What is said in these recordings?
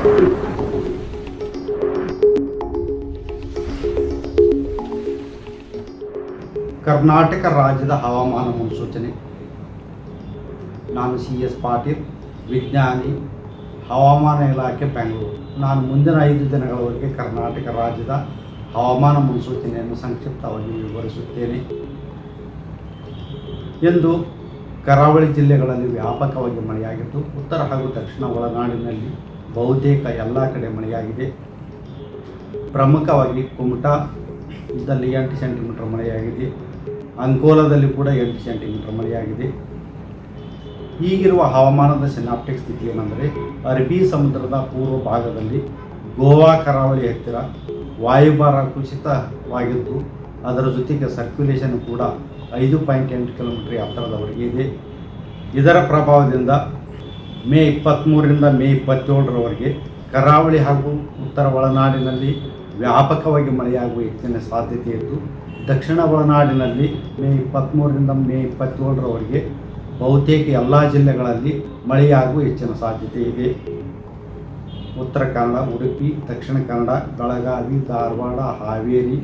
ಕರ್ನಾಟಕ ರಾಜ್ಯದ ಹವಾಮಾನ ಮುನ್ಸೂಚನೆ. ನಾನು ಸಿ ಎಸ್ ಪಾಟೀಲ್, ವಿಜ್ಞಾನಿ, ಹವಾಮಾನ ಇಲಾಖೆ, ಬೆಂಗಳೂರು. ನಾನು ಮುಂದಿನ ಐದು ದಿನಗಳವರೆಗೆ ಕರ್ನಾಟಕ ರಾಜ್ಯದ ಹವಾಮಾನ ಮುನ್ಸೂಚನೆಯನ್ನು ಸಂಕ್ಷಿಪ್ತವಾಗಿ ವಿವರಿಸುತ್ತೇನೆ. ಎಂದು ಕರಾವಳಿ ಜಿಲ್ಲೆಗಳಲ್ಲಿ ವ್ಯಾಪಕವಾಗಿ ಮಳೆಯಾಗಿದ್ದು, ಉತ್ತರ ಹಾಗೂ ದಕ್ಷಿಣ ಒಳನಾಡಿನಲ್ಲಿ ಬಹುತೇಕ ಎಲ್ಲ ಕಡೆ ಮಳೆಯಾಗಿದೆ. ಪ್ರಮುಖವಾಗಿ ಕುಮಟಾ ಎಂಟು ಸೆಂಟಿಮೀಟರ್ ಮಳೆಯಾಗಿದೆ. ಅಂಕೋಲದಲ್ಲಿ ಕೂಡ ಎಂಟು ಸೆಂಟಿಮೀಟರ್ ಮಳೆಯಾಗಿದೆ. ಈಗಿರುವ ಹವಾಮಾನದ ಸಿನಾಪ್ಟಿಕ್ ಸ್ಥಿತಿ ಏನೆಂದರೆ ಅರಬ್ಬಿ ಸಮುದ್ರದ ಪೂರ್ವ ಭಾಗದಲ್ಲಿ ಗೋವಾ ಕರಾವಳಿ ಹತ್ತಿರ ವಾಯುಭಾರ ಕುಸಿತವಾಗಿದ್ದು, ಅದರ ಜೊತೆಗೆ ಸರ್ಕ್ಯುಲೇಷನ್ ಕೂಡ ಐದು ಪಾಯಿಂಟ್ ಎಂಟು ಕಿಲೋಮೀಟರ್ ಎತ್ತರದವರೆಗೆ ಇದೆ. ಇದರ ಪ್ರಭಾವದಿಂದ ಮೇ ಇಪ್ಪತ್ತ್ಮೂರರಿಂದ ಮೇ ಇಪ್ಪತ್ತೇಳರವರೆಗೆ ಕರಾವಳಿ ಹಾಗೂ ಉತ್ತರ ಒಳನಾಡಿನಲ್ಲಿ ವ್ಯಾಪಕವಾಗಿ ಮಳೆಯಾಗುವ ಹೆಚ್ಚಿನ ಸಾಧ್ಯತೆ ಇದ್ದು, ದಕ್ಷಿಣ ಒಳನಾಡಿನಲ್ಲಿ ಮೇ ಇಪ್ಪತ್ತ್ಮೂರರಿಂದ ಮೇ ಇಪ್ಪತ್ತೇಳರವರೆಗೆ ಬಹುತೇಕ ಎಲ್ಲ ಜಿಲ್ಲೆಗಳಲ್ಲಿ ಮಳೆಯಾಗುವ ಹೆಚ್ಚಿನ ಸಾಧ್ಯತೆ ಇದೆ. ಉತ್ತರ ಕನ್ನಡ, ಉಡುಪಿ, ದಕ್ಷಿಣ ಕನ್ನಡ, ಬೆಳಗಾವಿ, ಧಾರವಾಡ, ಹಾವೇರಿ,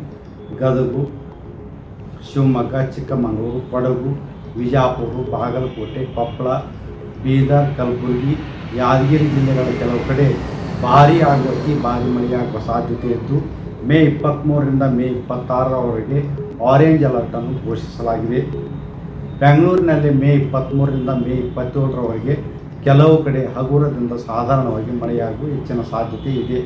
ಗದಗು, ಶಿವಮೊಗ್ಗ, ಚಿಕ್ಕಮಗಳೂರು, ಕೊಡಗು, ವಿಜಾಪುರ, ಬಾಗಲಕೋಟೆ, ಕೊಪ್ಪಳ ಬೀದರ್, ಕಲಬುರಗಿ, ಯಾದಗಿರಿ ಜಿಲ್ಲೆಗಳ ಕೆಲವು ಕಡೆ ಭಾರಿ ಆಗುವಕ್ಕೆ ಭಾರಿ ಮಳೆಯಾಗುವ ಸಾಧ್ಯತೆ ಇದ್ದು, ಮೇ ಇಪ್ಪತ್ತ್ಮೂರರಿಂದ ಮೇ ಇಪ್ಪತ್ತಾರರವರೆಗೆ ಆರೆಂಜ್ ಅಲರ್ಟನ್ನು ಘೋಷಿಸಲಾಗಿದೆ. ಬೆಂಗಳೂರಿನಲ್ಲಿ ಮೇ ಇಪ್ಪತ್ತ್ಮೂರರಿಂದ ಮೇ ಇಪ್ಪತ್ತೇಳರವರೆಗೆ ಕೆಲವು ಕಡೆ ಹಗುರದಿಂದ ಸಾಧಾರಣವಾಗಿ ಮಳೆಯಾಗುವ ಹೆಚ್ಚಿನ ಸಾಧ್ಯತೆ ಇದೆ.